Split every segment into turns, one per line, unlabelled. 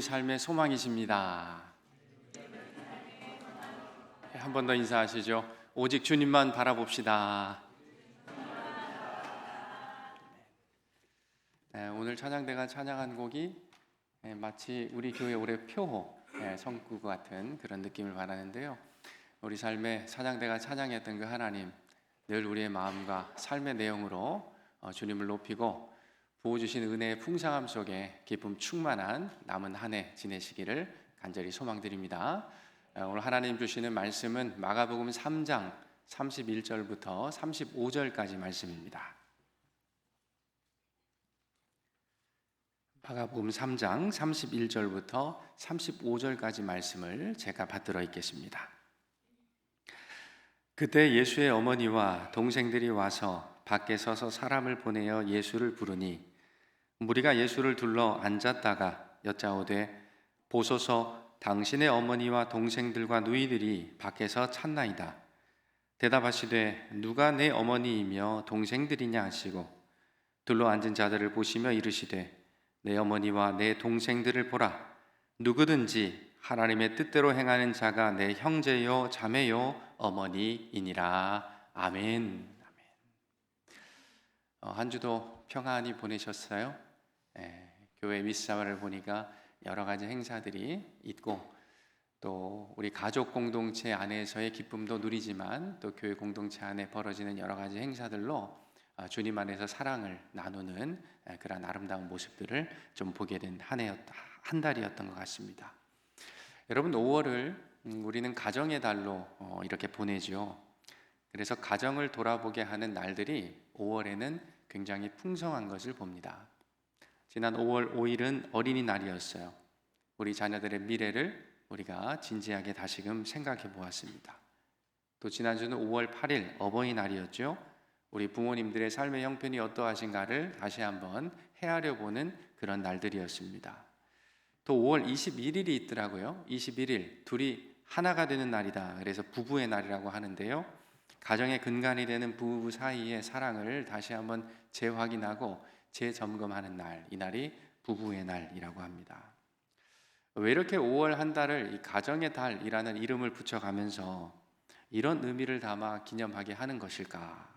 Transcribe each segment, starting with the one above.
삶의 소망이십니다. 한 번 더 인사하시죠. 오직 주님만 바라봅시다. 네, 오늘 찬양대가 찬양한 곡이 네, 마치 우리 교회 올해 표호 네, 성구 같은 그런 느낌을 받았는데요. 우리 삶의 찬양대가 찬양했던 그 하나님 늘 우리의 마음과 삶의 내용으로 어, 주님을 높이고 부어주신 은혜의 풍성함 속에 기쁨 충만한 남은 한 해 지내시기를 간절히 소망드립니다. 어, 오늘 하나님 주시는 말씀은 마가복음 3장 31절부터 35절까지 말씀입니다. 마가복음 3장 31절부터 35절까지 말씀을 제가 받들어 읽겠습니다. 그때 예수의 어머니와 동생들이 와서 밖에 서서 사람을 보내어 예수를 부르니 무리가 예수를 둘러 앉았다가 여짜오되 보소서 당신의 어머니와 동생들과 누이들이 밖에서 찾나이다. 대답하시되 누가 내 어머니이며 동생들이냐 하시고 둘러 앉은 자들을 보시며 이르시되 내 어머니와 내 동생들을 보라 누구든지 하나님의 뜻대로 행하는 자가 내 형제요 자매요 어머니이니라 아멘 아멘 어, 한 주도 평안히 보내셨어요? 예, 교회 미사를 보니까 여러 가지 행사들이 있고 또 우리 가족 공동체 안에서의 기쁨도 누리지만 또 교회 공동체 안에 벌어지는 여러 가지 행사들로 아, 주님 안에서 사랑을 나누는 예, 그런 아름다운 모습들을 좀 보게 된 한 해였다 한 달이었던 것 같습니다. 여러분 5월을 음, 우리는 가정의 달로 어, 이렇게 보내죠. 그래서 가정을 돌아보게 하는 날들이 5월에는 굉장히 풍성한 것을 봅니다. 지난 5월 5일은 어린이날이었어요. 우리 자녀들의 미래를 우리가 진지하게 다시금 생각해 보았습니다. 또 지난주는 5월 8일 어버이날이었죠. 우리 부모님들의 삶의 형편이 어떠하신가를 다시 한번 헤아려 보는 그런 날들이었습니다. 또 5월 21일이 있더라고요. 21일 둘이 하나가 되는 날이다. 그래서 부부의 날이라고 하는데요. 가정의 근간이 되는 부부 사이의 사랑을 다시 한번 재확인하고 재점검하는 날, 이 날이 부부의 날이라고 합니다. 왜 이렇게 5월 한 달을 이 가정의 달이라는 이름을 붙여가면서 이런 의미를 담아 기념하게 하는 것일까?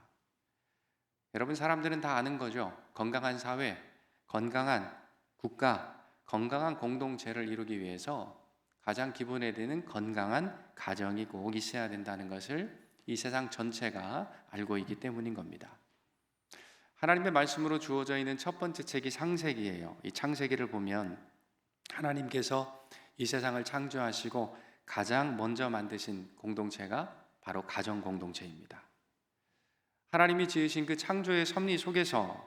여러분 사람들은 다 아는 거죠. 건강한 사회, 건강한 국가, 건강한 공동체를 이루기 위해서 가장 기본에 되는 건강한 가정이 꼭 있어야 된다는 것을 이 세상 전체가 알고 있기 때문인 겁니다. 하나님의 말씀으로 주어져 있는 첫 번째 책이 창세기예요. 이 창세기를 보면 하나님께서 이 세상을 창조하시고 가장 먼저 만드신 공동체가 바로 가정 공동체입니다. 하나님이 지으신 그 창조의 섭리 속에서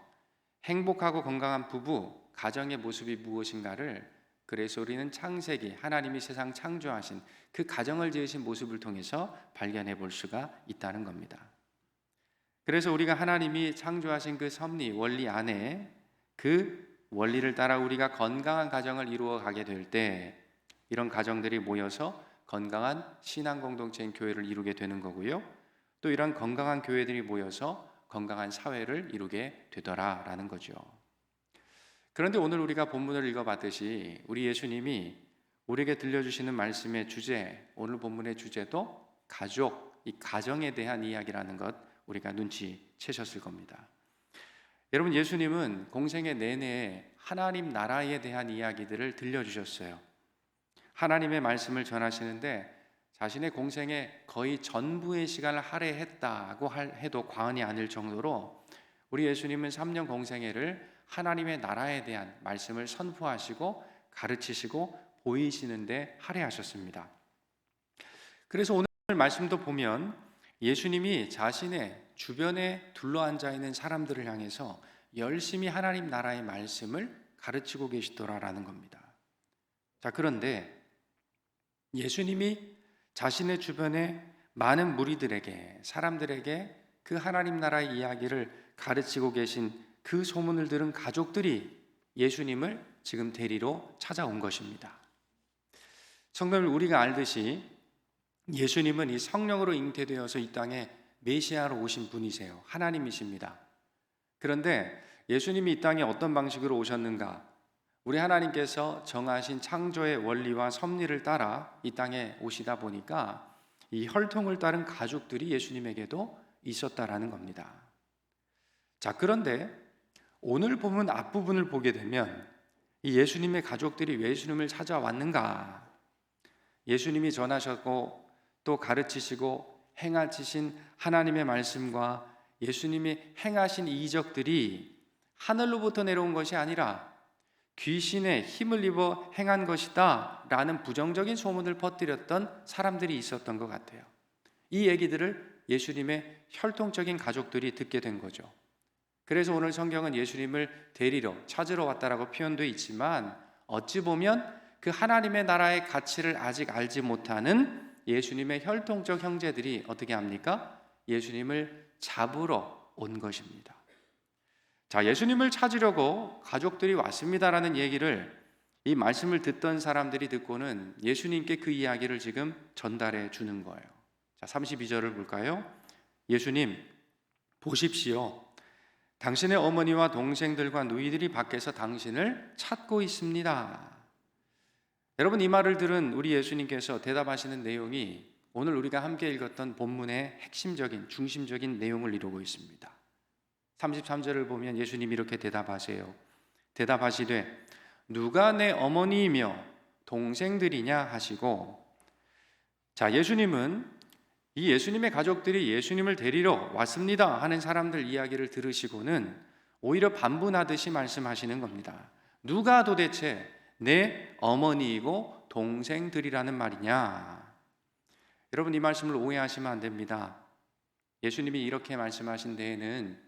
행복하고 건강한 부부, 가정의 모습이 무엇인가를 그래서 우리는 창세기, 하나님이 세상 창조하신 그 가정을 지으신 모습을 통해서 발견해 볼 수가 있다는 겁니다. 그래서 우리가 하나님이 창조하신 그 섭리, 원리 안에 그 원리를 따라 우리가 건강한 가정을 이루어 가게 될 때 이런 가정들이 모여서 건강한 신앙 공동체인 교회를 이루게 되는 거고요. 또 이런 건강한 교회들이 모여서 건강한 사회를 이루게 되더라라는 거죠. 그런데 오늘 우리가 본문을 읽어봤듯이 우리 예수님이 우리에게 들려주시는 말씀의 주제, 오늘 본문의 주제도 가족, 이 가정에 대한 이야기라는 것 우리가 눈치채셨을 겁니다. 여러분 예수님은 공생의 내내 하나님 나라에 대한 이야기들을 들려주셨어요. 하나님의 말씀을 전하시는데 자신의 공생의 거의 전부의 시간을 할애했다고 해도 과언이 아닐 정도로 우리 예수님은 3년 공생애를 하나님의 나라에 대한 말씀을 선포하시고 가르치시고 보이시는데 할애하셨습니다. 그래서 오늘 말씀도 보면 예수님이 자신의 주변에 둘러앉아 있는 사람들을 향해서 열심히 하나님 나라의 말씀을 가르치고 계시더라라는 겁니다. 자, 그런데 예수님이 자신의 주변에 많은 무리들에게 사람들에게 그 하나님 나라의 이야기를 가르치고 계신 그 소문을 들은 가족들이 예수님을 지금 데리러 찾아온 것입니다. 성도들 우리가 알듯이 예수님은 이 성령으로 잉태되어서 이 땅에 메시아로 오신 분이세요. 하나님이십니다. 그런데 예수님이 이 땅에 어떤 방식으로 오셨는가? 우리 하나님께서 정하신 창조의 원리와 섭리를 따라 이 땅에 오시다 보니까 이 혈통을 따른 가족들이 예수님에게도 있었다라는 겁니다. 자, 그런데 오늘 보면 앞부분을 보게 되면 이 예수님의 가족들이 왜 예수님을 찾아왔는가? 예수님이 전하셨고 또 가르치시고 행하시신 하나님의 말씀과 예수님이 행하신 이적들이 하늘로부터 내려온 것이 아니라 귀신의 힘을 입어 행한 것이다 라는 부정적인 소문을 퍼뜨렸던 사람들이 있었던 것 같아요. 이 얘기들을 예수님의 혈통적인 가족들이 듣게 된 거죠. 그래서 오늘 성경은 예수님을 데리러 찾으러 왔다라고 표현되어 있지만 어찌 보면 그 하나님의 나라의 가치를 아직 알지 못하는 예수님의 혈통적 형제들이 어떻게 합니까? 예수님을 잡으러 온 것입니다. 자, 예수님을 찾으려고 가족들이 왔습니다라는 얘기를 이 말씀을 듣던 사람들이 듣고는 예수님께 그 이야기를 지금 전달해 주는 거예요. 자, 32절을 볼까요? 예수님, 보십시오. 당신의 어머니와 동생들과 누이들이 밖에서 당신을 찾고 있습니다. 여러분 이 말을 들은 우리 예수님께서 대답하시는 내용이 오늘 우리가 함께 읽었던 본문의 핵심적인 중심적인 내용을 이루고 있습니다. 33절을 보면 예수님이 이렇게 대답하세요. 대답하시되 누가 내 어머니이며 동생들이냐 하시고 자 예수님은 이 예수님의 가족들이 예수님을 데리러 왔습니다 하는 사람들 이야기를 들으시고는 오히려 반분하듯이 말씀하시는 겁니다. 누가 도대체 내 어머니이고 동생들이라는 말이냐? 여러분 이 말씀을 오해하시면 안 됩니다. 예수님이 이렇게 말씀하신 데에는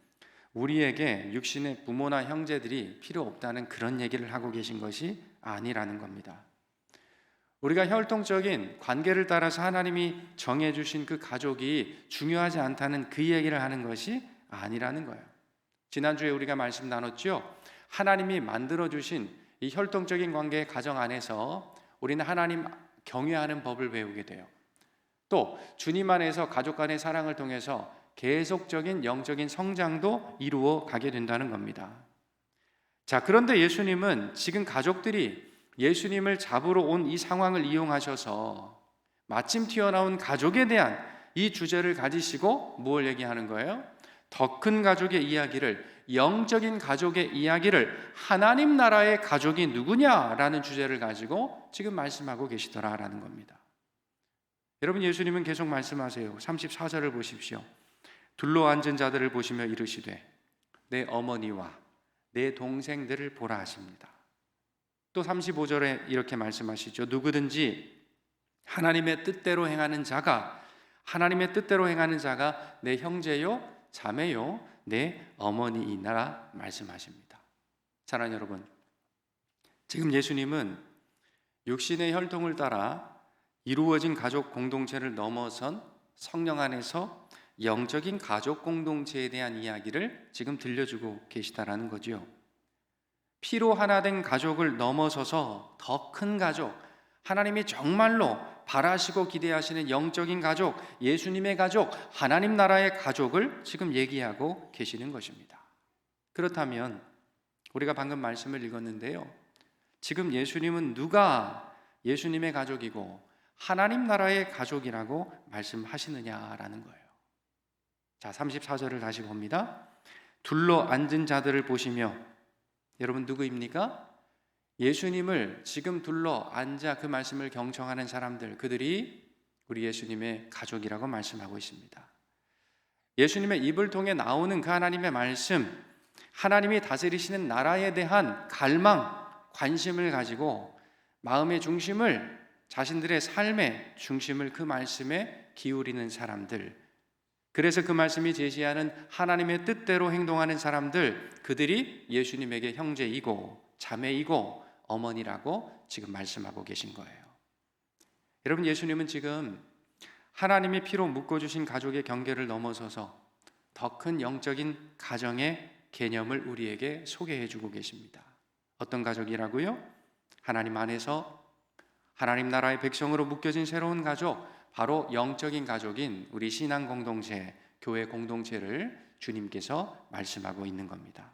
우리에게 육신의 부모나 형제들이 필요 없다는 그런 얘기를 하고 계신 것이 아니라는 겁니다. 우리가 혈통적인 관계를 따라서 하나님이 정해주신 그 가족이 중요하지 않다는 그 얘기를 하는 것이 아니라는 거예요. 지난주에 우리가 말씀 나눴죠. 하나님이 만들어주신 이 혈통적인 관계의 가정 안에서 우리는 하나님 경외하는 법을 배우게 돼요. 또 주님 안에서 가족 간의 사랑을 통해서 계속적인 영적인 성장도 이루어 가게 된다는 겁니다. 자, 그런데 예수님은 지금 가족들이 예수님을 잡으러 온 이 상황을 이용하셔서 마침 튀어나온 가족에 대한 이 주제를 가지시고 무엇을 얘기하는 거예요? 더 큰 가족의 이야기를 영적인 가족의 이야기를 하나님 나라의 가족이 누구냐라는 주제를 가지고 지금 말씀하고 계시더라라는 겁니다. 여러분 예수님은 계속 말씀하세요. 34절을 보십시오. 둘러 앉은 자들을 보시며 이르시되 내 어머니와 내 동생들을 보라 하십니다. 또 35절에 이렇게 말씀하시죠. 누구든지 하나님의 뜻대로 행하는 자가 하나님의 뜻대로 행하는 자가 내 형제요 자매요 내 어머니이나라 말씀하십니다. 사랑하는 여러분, 지금 예수님은 육신의 혈통을 따라 이루어진 가족 공동체를 넘어선 성령 안에서 영적인 가족 공동체에 대한 이야기를 지금 들려주고 계시다라는 거죠. 피로 하나 된 가족을 넘어서서 더 큰 가족, 하나님이 정말로 바라시고 기대하시는 영적인 가족, 예수님의 가족, 하나님 나라의 가족을 지금 얘기하고 계시는 것입니다. 그렇다면 우리가 방금 말씀을 읽었는데요. 지금 예수님은 누가 예수님의 가족이고 하나님 나라의 가족이라고 말씀하시느냐라는 거예요. 자, 34절을 다시 봅니다. 둘러 앉은 자들을 보시며 여러분 누구입니까? 예수님을 지금 둘러 앉아 그 말씀을 경청하는 사람들, 그들이 우리 예수님의 가족이라고 말씀하고 있습니다. 예수님의 입을 통해 나오는 그 하나님의 말씀, 하나님이 다스리시는 나라에 대한 갈망, 관심을 가지고 마음의 중심을 자신들의 삶의 중심을 그 말씀에 기울이는 사람들, 그래서 그 말씀이 제시하는 하나님의 뜻대로 행동하는 사람들, 그들이 예수님에게 형제이고 자매이고 어머니라고 지금 말씀하고 계신 거예요. 여러분, 예수님은 지금 하나님의 피로 묶어 주신 가족의 경계를 넘어서서 더 큰 영적인 가정의 개념을 우리에게 소개해 주고 계십니다. 어떤 가족이라고요? 하나님 안에서 하나님 나라의 백성으로 묶여진 새로운 가족, 바로 영적인 가족인 우리 신앙 공동체, 교회 공동체를 주님께서 말씀하고 있는 겁니다.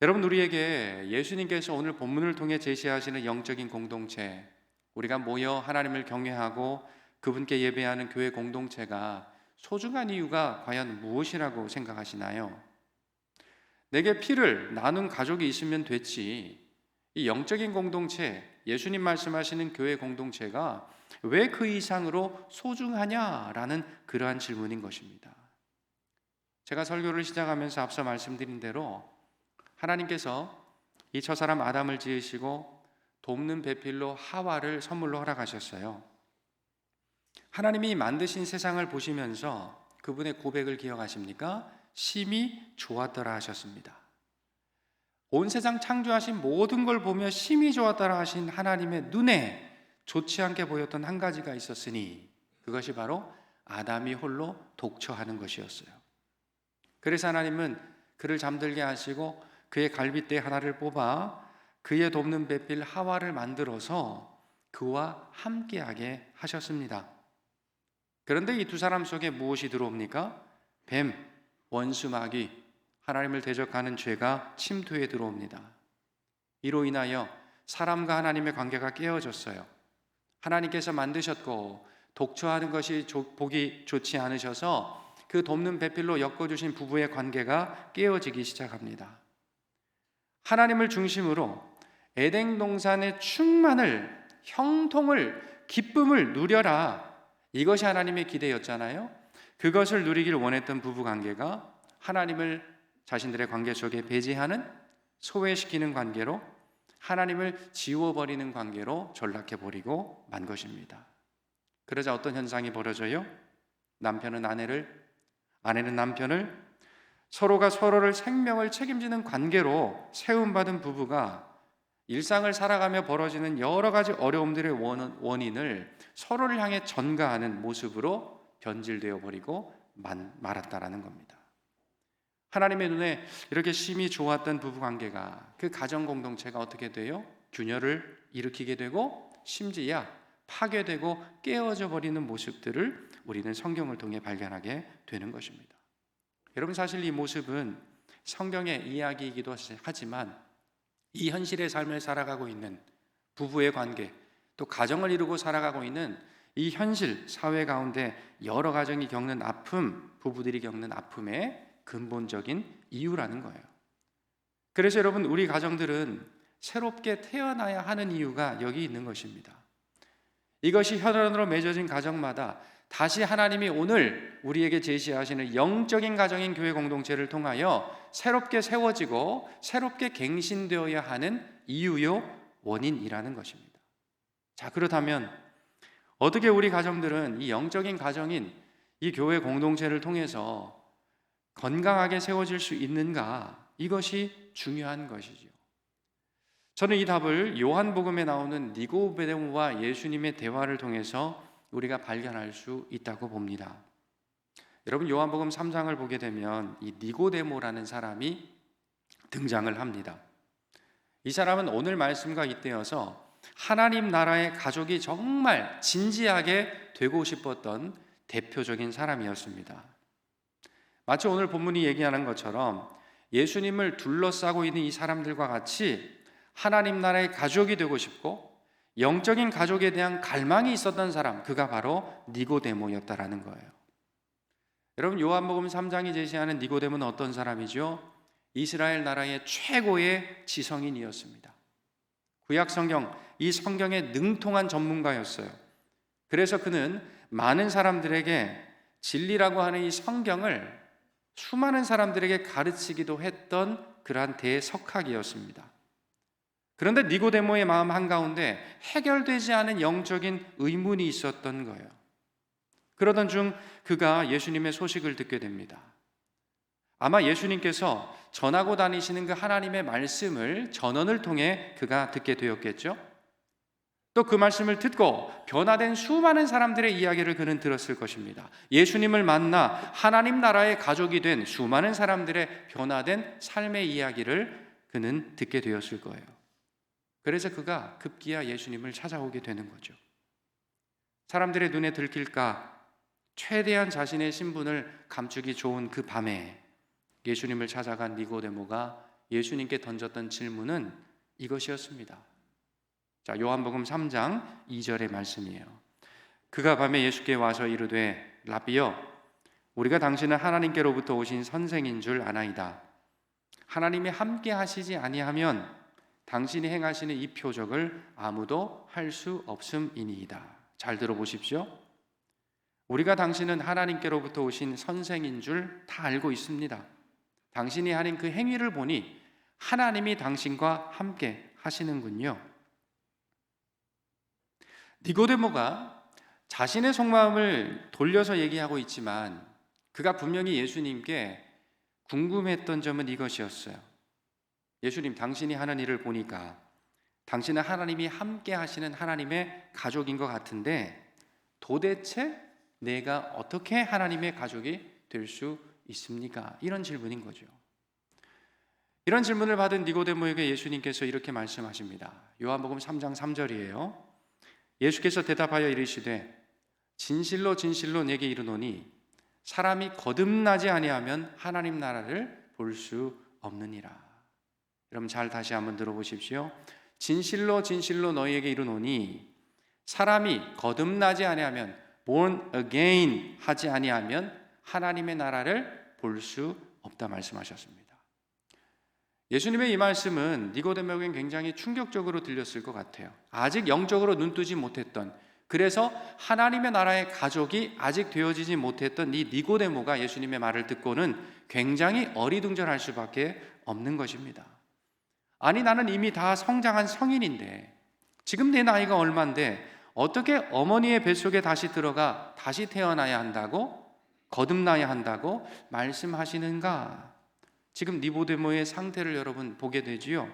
여러분 우리에게 예수님께서 오늘 본문을 통해 제시하시는 영적인 공동체, 우리가 모여 하나님을 경외하고 그분께 예배하는 교회 공동체가 소중한 이유가 과연 무엇이라고 생각하시나요? 내게 피를 나눈 가족이 있으면 됐지. 이 영적인 공동체, 예수님 말씀하시는 교회 공동체가 왜 그 이상으로 소중하냐라는 그러한 질문인 것입니다. 제가 설교를 시작하면서 앞서 말씀드린 대로 하나님께서 이 처사람 아담을 지으시고 돕는 배필로 하와를 선물로 허락하셨어요. 하나님이 만드신 세상을 보시면서 그분의 고백을 기억하십니까? 심히 좋았더라 하셨습니다. 온 세상 창조하신 모든 걸 보며 심히 좋았더라 하신 하나님의 눈에 좋지 않게 보였던 한 가지가 있었으니 그것이 바로 아담이 홀로 독처하는 것이었어요. 그래서 하나님은 그를 잠들게 하시고 그의 갈빗대 하나를 뽑아 그의 돕는 배필 하와를 만들어서 그와 함께하게 하셨습니다. 그런데 이 두 사람 속에 무엇이 들어옵니까? 뱀, 원수 마귀, 하나님을 대적하는 죄가 침투에 들어옵니다. 이로 인하여 사람과 하나님의 관계가 깨어졌어요. 하나님께서 만드셨고 독처하는 것이 보기 좋지 않으셔서 그 돕는 배필로 엮어주신 부부의 관계가 깨어지기 시작합니다. 하나님을 중심으로 에덴 동산의 충만을 형통을 기쁨을 누려라 이것이 하나님의 기대였잖아요. 그것을 누리길 원했던 부부 관계가 하나님을 자신들의 관계 속에 배제하는 소외시키는 관계로 하나님을 지워버리는 관계로 전락해 버리고 만 것입니다. 그러자 어떤 현상이 벌어져요? 남편은 아내를, 아내는 남편을 서로가 서로를 생명을 책임지는 관계로 세움받은 부부가 일상을 살아가며 벌어지는 여러 가지 어려움들의 원인을 서로를 향해 전가하는 모습으로 변질되어 버리고 말았다라는 겁니다. 하나님의 눈에 이렇게 심히 좋았던 부부 관계가 그 가정 공동체가 어떻게 돼요? 균열을 일으키게 되고 심지어 파괴되고 깨어져 버리는 모습들을 우리는 성경을 통해 발견하게 되는 것입니다. 여러분 사실 이 모습은 성경의 이야기이기도 하지만 이 현실의 삶을 살아가고 있는 부부의 관계 또 가정을 이루고 살아가고 있는 이 현실 사회 가운데 여러 가정이 겪는 아픔, 부부들이 겪는 아픔의 근본적인 이유라는 거예요. 그래서 여러분 우리 가정들은 새롭게 태어나야 하는 이유가 여기 있는 것입니다. 이것이 혈연으로 맺어진 가정마다 다시 하나님이 오늘 우리에게 제시하시는 영적인 가정인 교회 공동체를 통하여 새롭게 세워지고 새롭게 갱신되어야 하는 이유요 원인이라는 것입니다. 자, 그렇다면 어떻게 우리 가정들은 이 영적인 가정인 이 교회 공동체를 통해서 건강하게 세워질 수 있는가? 이것이 중요한 것이죠. 저는 이 답을 요한복음에 나오는 니고베데모와 예수님의 대화를 통해서 우리가 발견할 수 있다고 봅니다. 여러분 요한복음 3장을 보게 되면 이 니고데모라는 사람이 등장을 합니다. 이 사람은 오늘 말씀과 잇대어서 하나님 나라의 가족이 정말 진지하게 되고 싶었던 대표적인 사람이었습니다. 마치 오늘 본문이 얘기하는 것처럼 예수님을 둘러싸고 있는 이 사람들과 같이 하나님 나라의 가족이 되고 싶고 영적인 가족에 대한 갈망이 있었던 사람, 그가 바로 니고데모였다라는 거예요. 여러분 요한복음 3장이 제시하는 니고데모는 어떤 사람이죠? 이스라엘 나라의 최고의 지성인이었습니다. 구약 성경 이 성경의 능통한 전문가였어요. 그래서 그는 많은 사람들에게 진리라고 하는 이 성경을 수많은 사람들에게 가르치기도 했던 그러한 대석학이었습니다. 그런데 니고데모의 마음 한가운데 해결되지 않은 영적인 의문이 있었던 거예요. 그러던 중 그가 예수님의 소식을 듣게 됩니다. 아마 예수님께서 전하고 다니시는 그 하나님의 말씀을 전원을 통해 그가 듣게 되었겠죠. 또 그 말씀을 듣고 변화된 수많은 사람들의 이야기를 그는 들었을 것입니다. 예수님을 만나 하나님 나라의 가족이 된 수많은 사람들의 변화된 삶의 이야기를 그는 듣게 되었을 거예요. 그래서 그가 급기야 예수님을 찾아오게 되는 거죠. 사람들의 눈에 들킬까 최대한 자신의 신분을 감추기 좋은 그 밤에 예수님을 찾아간 니고데모가 예수님께 던졌던 질문은 이것이었습니다. 자, 요한복음 3장 2절의 말씀이에요. 그가 밤에 예수께 와서 이르되 라비여 우리가 당신은 하나님께로부터 오신 선생인 줄 아나이다. 하나님이 함께 하시지 아니하면 당신이 행하시는 이 표적을 아무도 할 수 없음이니이다. 잘 들어보십시오. 우리가 당신은 하나님께로부터 오신 선생인 줄 다 알고 있습니다. 당신이 하는 그 행위를 보니 하나님이 당신과 함께 하시는군요. 니고데모가 자신의 속마음을 돌려서 얘기하고 있지만 그가 분명히 예수님께 궁금했던 점은 이것이었어요. 예수님, 당신이 하는 일을 보니까 당신은 하나님이 함께 하시는 하나님의 가족인 것 같은데 도대체 내가 어떻게 하나님의 가족이 될 수 있습니까? 이런 질문인 거죠. 이런 질문을 받은 니고데모에게 예수님께서 이렇게 말씀하십니다. 요한복음 3장 3절이에요. 예수께서 대답하여 이르시되 진실로 진실로 내게 이르노니 사람이 거듭나지 아니하면 하나님 나라를 볼 수 없느니라. 여러분 잘 다시 한번 들어보십시오. 진실로 진실로 너희에게 이르노니 사람이 거듭나지 아니하면 born again 하지 아니하면 하나님의 나라를 볼 수 없다 말씀하셨습니다. 예수님의 이 말씀은 니고데모에겐 굉장히 충격적으로 들렸을 것 같아요. 아직 영적으로 눈뜨지 못했던 그래서 하나님의 나라의 가족이 아직 되어지지 못했던 이 니고데모가 예수님의 말을 듣고는 굉장히 어리둥절할 수밖에 없는 것입니다. 아니 나는 이미 다 성장한 성인인데 지금 내 나이가 얼만데 어떻게 어머니의 뱃속에 다시 들어가 다시 태어나야 한다고 거듭나야 한다고 말씀하시는가? 지금 니고데모의 상태를 여러분 보게 되지요.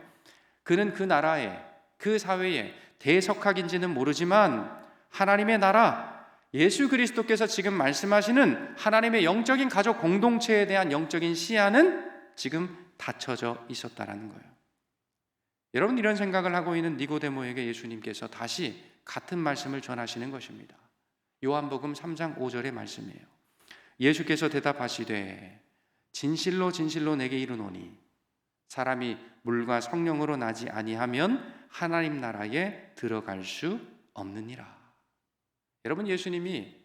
그는 그 나라에 그 사회에 대석학인지는 모르지만 하나님의 나라 예수 그리스도께서 지금 말씀하시는 하나님의 영적인 가족 공동체에 대한 영적인 시야는 지금 닫혀져 있었다라는 거예요. 여러분 이런 생각을 하고 있는 니고데모에게 예수님께서 다시 같은 말씀을 전하시는 것입니다. 요한복음 3장 5절의 말씀이에요. 예수께서 대답하시되 진실로 진실로 내게 이르노니 사람이 물과 성령으로 나지 아니하면 하나님 나라에 들어갈 수 없느니라. 여러분 예수님이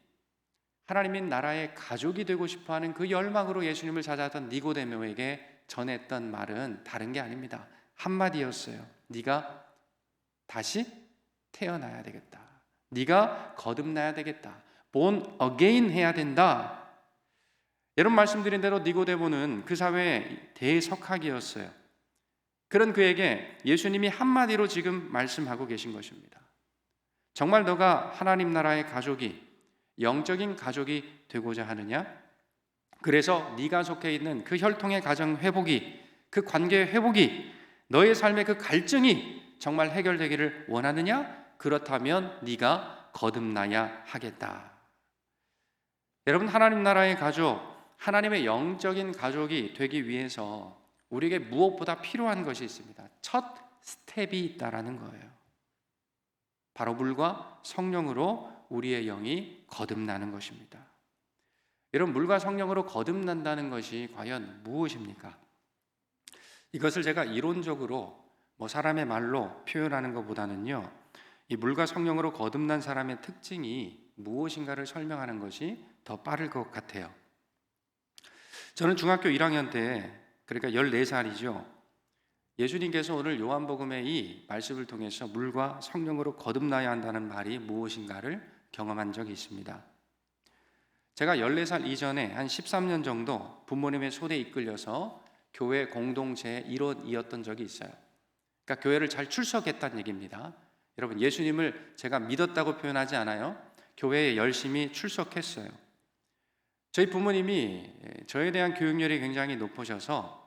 하나님의 나라의 가족이 되고 싶어 하는 그 열망으로 예수님을 찾아왔던 니고데모에게 전했던 말은 다른 게 아닙니다. 한마디였어요. 네가 다시 태어나야 되겠다. 네가 거듭나야 되겠다. born again 해야 된다. 여러분 말씀드린 대로 니고데모는 그 사회의 대석학이었어요. 그런 그에게 예수님이 한마디로 지금 말씀하고 계신 것입니다. 정말 너가 하나님 나라의 가족이 영적인 가족이 되고자 하느냐? 그래서 네가 속해 있는 그 혈통의 가정 회복이 그 관계 회복이 너의 삶의 그 갈증이 정말 해결되기를 원하느냐? 그렇다면 네가 거듭나야 하겠다. 여러분 하나님 나라의 가족, 하나님의 영적인 가족이 되기 위해서 우리에게 무엇보다 필요한 것이 있습니다. 첫 스텝이 있다라는 거예요. 바로 물과 성령으로 우리의 영이 거듭나는 것입니다. 여러분 물과 성령으로 거듭난다는 것이 과연 무엇입니까? 이것을 제가 이론적으로 뭐 사람의 말로 표현하는 것보다는요. 이 물과 성령으로 거듭난 사람의 특징이 무엇인가를 설명하는 것이 더 빠를 것 같아요. 저는 중학교 1학년 때 그러니까 14살이죠. 예수님께서 오늘 요한복음의 이 말씀을 통해서 물과 성령으로 거듭나야 한다는 말이 무엇인가를 경험한 적이 있습니다. 제가 14살 이전에 한 13년 정도 부모님의 손에 이끌려서 교회 공동체의 일원이었던 적이 있어요. 그러니까 교회를 잘 출석했다는 얘기입니다. 여러분 예수님을 제가 믿었다고 표현하지 않아요. 교회에 열심히 출석했어요. 저희 부모님이 저에 대한 교육열이 굉장히 높으셔서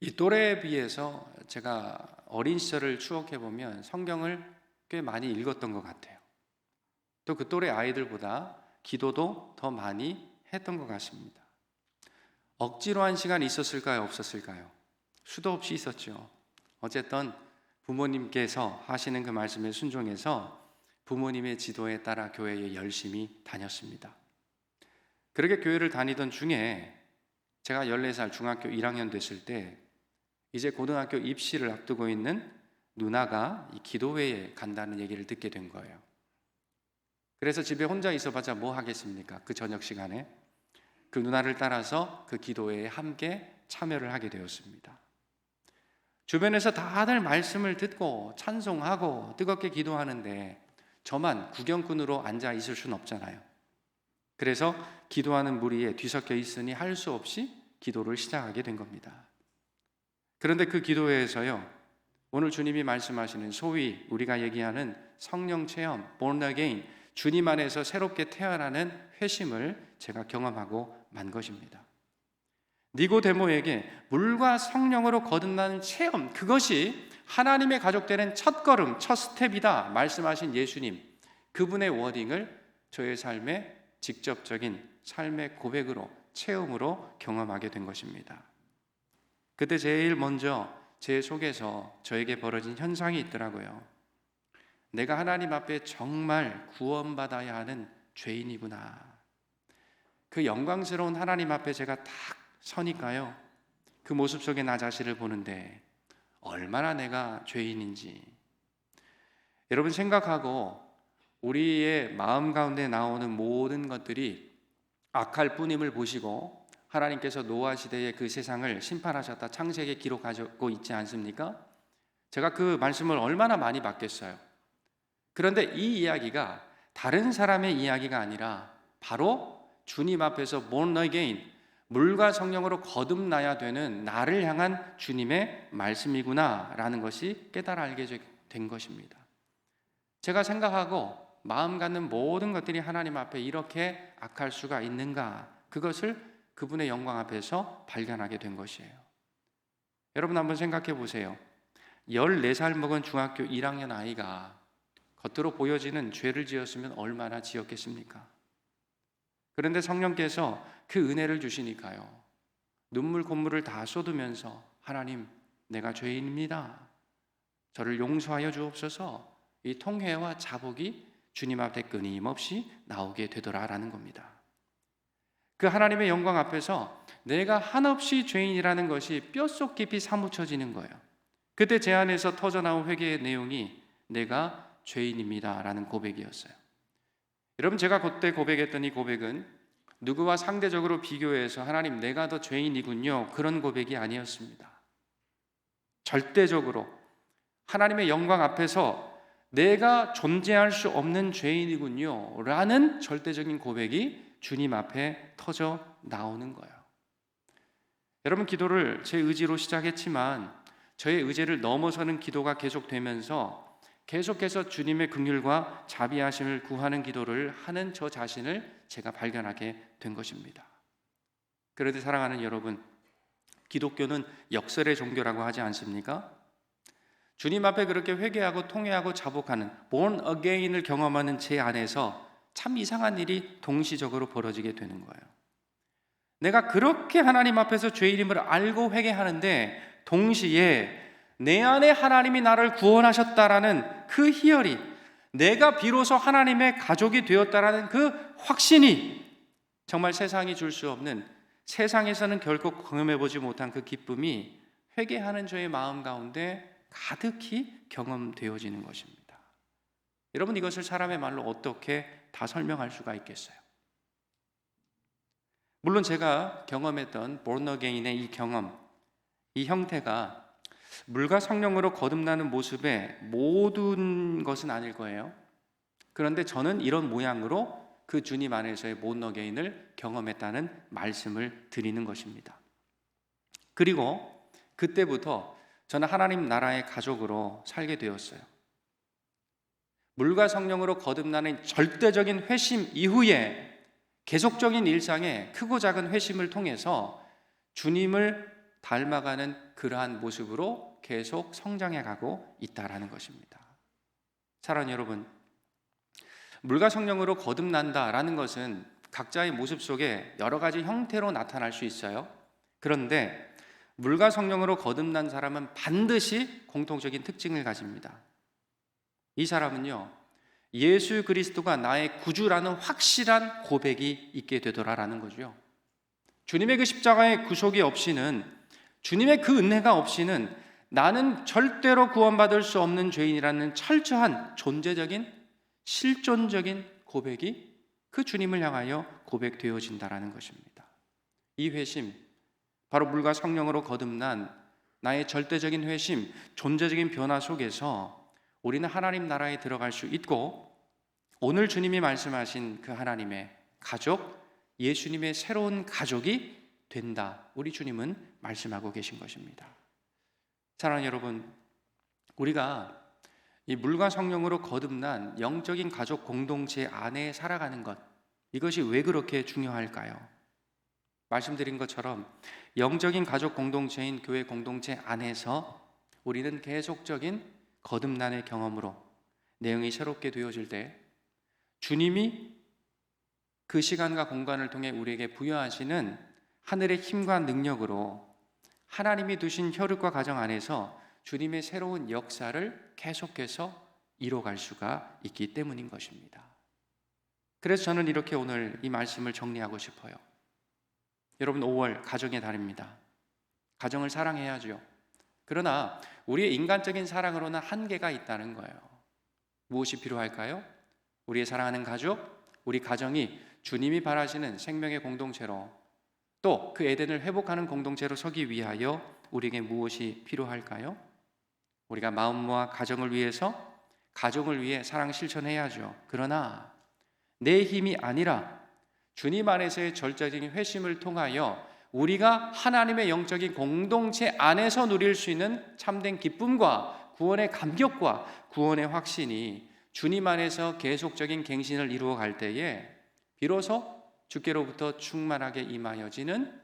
이 또래에 비해서 제가 어린 시절을 추억해 보면 성경을 꽤 많이 읽었던 것 같아요. 또 그 또래 아이들보다 기도도 더 많이 했던 것 같습니다. 억지로 한 시간 있었을까요? 없었을까요? 수도 없이 있었죠. 어쨌든 부모님께서 하시는 그 말씀에 순종해서 부모님의 지도에 따라 교회에 열심히 다녔습니다. 그렇게 교회를 다니던 중에 제가 14살 중학교 1학년 됐을 때 이제 고등학교 입시를 앞두고 있는 누나가 이 기도회에 간다는 얘기를 듣게 된 거예요. 그래서 집에 혼자 있어봤자 뭐 하겠습니까? 그 저녁 시간에 그 누나를 따라서 그 기도회에 함께 참여를 하게 되었습니다. 주변에서 다들 말씀을 듣고 찬송하고 뜨겁게 기도하는데 저만 구경꾼으로 앉아 있을 수는 없잖아요. 그래서 기도하는 무리에 뒤섞여 있으니 할 수 없이 기도를 시작하게 된 겁니다. 그런데 그 기도회에서요, 오늘 주님이 말씀하시는 소위 우리가 얘기하는 성령 체험, born again, 주님 안에서 새롭게 태어나는 회심을 제가 경험하고 만 것입니다. 니고데모에게 물과 성령으로 거듭나는 체험, 그것이 하나님의 가족 되는 첫 걸음, 첫 스텝이다 말씀하신 예수님, 그분의 워딩을 저의 삶의 직접적인 삶의 고백으로 체험으로 경험하게 된 것입니다. 그때 제일 먼저 제 속에서 저에게 벌어진 현상이 있더라고요. 내가 하나님 앞에 정말 구원받아야 하는 죄인이구나. 그 영광스러운 하나님 앞에 제가 딱 서니까요. 그 모습 속에 나 자신을 보는데 얼마나 내가 죄인인지. 여러분 생각하고 우리의 마음 가운데 나오는 모든 것들이 악할 뿐임을 보시고 하나님께서 노아 시대의 그 세상을 심판하셨다 창세기에 기록하고 있지 않습니까? 제가 그 말씀을 얼마나 많이 받겠어요. 그런데 이 이야기가 다른 사람의 이야기가 아니라 바로 주님 앞에서 born again 물과 성령으로 거듭나야 되는 나를 향한 주님의 말씀이구나라는 것이 깨달아 알게 된 것입니다. 제가 생각하고 마음 갖는 모든 것들이 하나님 앞에 이렇게 악할 수가 있는가? 그것을 그분의 영광 앞에서 발견하게 된 것이에요. 여러분 한번 생각해 보세요. 14살 먹은 중학교 1학년 아이가 겉으로 보여지는 죄를 지었으면 얼마나 지었겠습니까? 그런데 성령께서 그 은혜를 주시니까요. 눈물 콧물을 다 쏟으면서 하나님 내가 죄인입니다. 저를 용서하여 주옵소서. 이 통회와 자복이 주님 앞에 끊임없이 나오게 되더라라는 겁니다. 그 하나님의 영광 앞에서 내가 한없이 죄인이라는 것이 뼛속 깊이 사무쳐지는 거예요. 그때 제 안에서 터져나온 회개의 내용이 내가 죄인입니다라는 고백이었어요. 여러분 제가 그때 고백했던 이 고백은 누구와 상대적으로 비교해서 하나님 내가 더 죄인이군요 그런 고백이 아니었습니다. 절대적으로 하나님의 영광 앞에서 내가 존재할 수 없는 죄인이군요 라는 절대적인 고백이 주님 앞에 터져 나오는 거예요. 여러분 기도를 제 의지로 시작했지만 저의 의지를 넘어서는 기도가 계속되면서 계속해서 주님의 긍휼과 자비하심을 구하는 기도를 하는 저 자신을 제가 발견하게 된 것입니다. 그런데 사랑하는 여러분, 기독교는 역설의 종교라고 하지 않습니까? 주님 앞에 그렇게 회개하고 통회하고 자복하는 born again을 경험하는 제 안에서 참 이상한 일이 동시적으로 벌어지게 되는 거예요. 내가 그렇게 하나님 앞에서 죄인임을 알고 회개하는데 동시에 내 안에 하나님이 나를 구원하셨다라는 그 희열이 내가 비로소 하나님의 가족이 되었다라는 그 확신이 정말 세상이 줄 수 없는 세상에서는 결코 경험해 보지 못한 그 기쁨이 회개하는 저의 마음 가운데 가득히 경험되어지는 것입니다. 여러분 이것을 사람의 말로 어떻게 다 설명할 수가 있겠어요? 물론 제가 경험했던 born 의이 경험, 이 형태가 물과 성령으로 거듭나는 모습의 모든 것은 아닐 거예요. 그런데 저는 이런 모양으로 그 주님 안에서의 못너게인을 경험했다는 말씀을 드리는 것입니다. 그리고 그때부터 저는 하나님 나라의 가족으로 살게 되었어요. 물과 성령으로 거듭나는 절대적인 회심 이후에 계속적인 일상에 크고 작은 회심을 통해서 주님을 닮아가는 그러한 모습으로 계속 성장해 가고 있다라는 것입니다. 사랑하는 여러분, 물과 성령으로 거듭난다라는 것은 각자의 모습 속에 여러 가지 형태로 나타날 수 있어요. 그런데 물과 성령으로 거듭난 사람은 반드시 공통적인 특징을 가집니다. 이 사람은요, 예수 그리스도가 나의 구주라는 확실한 고백이 있게 되더라라는 거죠. 주님의 그 십자가의 구속이 없이는 주님의 그 은혜가 없이는 나는 절대로 구원받을 수 없는 죄인이라는 철저한 존재적인 실존적인 고백이 그 주님을 향하여 고백되어진다라는 것입니다. 이 회심 바로 물과 성령으로 거듭난 나의 절대적인 회심, 존재적인 변화 속에서 우리는 하나님 나라에 들어갈 수 있고 오늘 주님이 말씀하신 그 하나님의 가족, 예수님의 새로운 가족이 된다. 우리 주님은 말씀하고 계신 것입니다. 사랑하는 여러분, 우리가 이 물과 성령으로 거듭난 영적인 가족 공동체 안에 살아가는 것, 이것이 왜 그렇게 중요할까요? 말씀드린 것처럼 영적인 가족 공동체인 교회 공동체 안에서 우리는 계속적인 거듭난의 경험으로 내용이 새롭게 되어질 때 주님이 그 시간과 공간을 통해 우리에게 부여하시는 하늘의 힘과 능력으로 하나님이 두신 혈육과 가정 안에서 주님의 새로운 역사를 계속해서 이뤄갈 수가 있기 때문인 것입니다. 그래서 저는 이렇게 오늘 이 말씀을 정리하고 싶어요. 여러분 5월 가정의 달입니다. 가정을 사랑해야죠. 그러나 우리의 인간적인 사랑으로는 한계가 있다는 거예요. 무엇이 필요할까요? 우리의 사랑하는 가족, 우리 가정이 주님이 바라시는 생명의 공동체로 또 그 에덴을 회복하는 공동체로 서기 위하여 우리에게 무엇이 필요할까요? 우리가 마음 모아 가정을 위해서 가족을 위해 사랑 실천해야죠. 그러나 내 힘이 아니라 주님 안에서의 절대적인 회심을 통하여 우리가 하나님의 영적인 공동체 안에서 누릴 수 있는 참된 기쁨과 구원의 감격과 구원의 확신이 주님 안에서 계속적인 갱신을 이루어 갈 때에 비로소 주께로부터 충만하게 임하여지는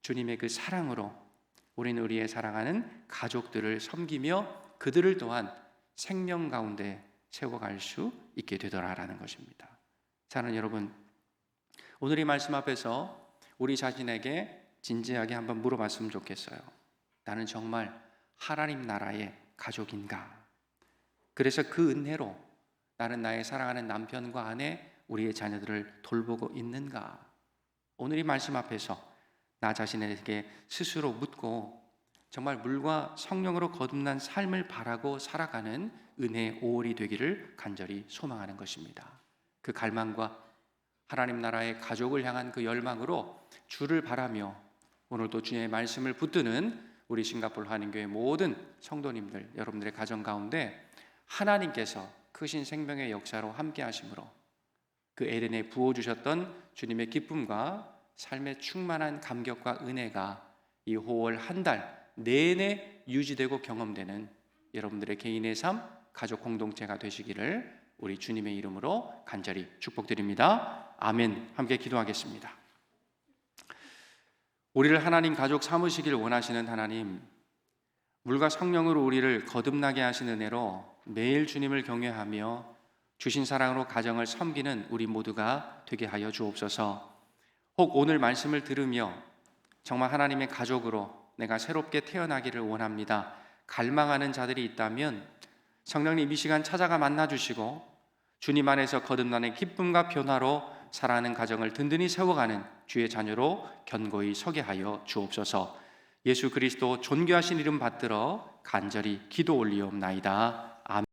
주님의 그 사랑으로 우리는 우리의 사랑하는 가족들을 섬기며 그들을 또한 생명 가운데 세워갈 수 있게 되더라라는 것입니다. 사랑하는 여러분, 오늘 이 말씀 앞에서 우리 자신에게 진지하게 한번 물어봤으면 좋겠어요. 나는 정말 하나님 나라의 가족인가? 그래서 그 은혜로 나는 나의 사랑하는 남편과 아내, 우리의 자녀들을 돌보고 있는가? 오늘 이 말씀 앞에서 나 자신에게 스스로 묻고 정말 물과 성령으로 거듭난 삶을 바라고 살아가는 은혜의 5월이 되기를 간절히 소망하는 것입니다. 그 갈망과 하나님 나라의 가족을 향한 그 열망으로 주를 바라며 오늘도 주의 말씀을 붙드는 우리 싱가포르 한인교회 모든 성도님들 여러분들의 가정 가운데 하나님께서 크신 생명의 역사로 함께 하심으로 그 에덴에 부어 주셨던 주님의 기쁨과 삶의 충만한 감격과 은혜가 이 5월 한 달 내내 유지되고 경험되는 여러분들의 개인의 삶, 가족 공동체가 되시기를 우리 주님의 이름으로 간절히 축복드립니다. 아멘. 함께 기도하겠습니다. 우리를 하나님 가족 삼으시길 원하시는 하나님, 물과 성령으로 우리를 거듭나게 하시는 은혜로 매일 주님을 경외하며 주신 사랑으로 가정을 섬기는 우리 모두가 되게 하여 주옵소서. 혹 오늘 말씀을 들으며 정말 하나님의 가족으로 내가 새롭게 태어나기를 원합니다. 갈망하는 자들이 있다면 성령님 이 시간 찾아가 만나 주시고 주님 안에서 거듭나는 기쁨과 변화로 살아가는 가정을 든든히 세워가는 주의 자녀로 견고히 서게 하여 주옵소서. 예수 그리스도 존귀하신 이름 받들어 간절히 기도 올리옵나이다.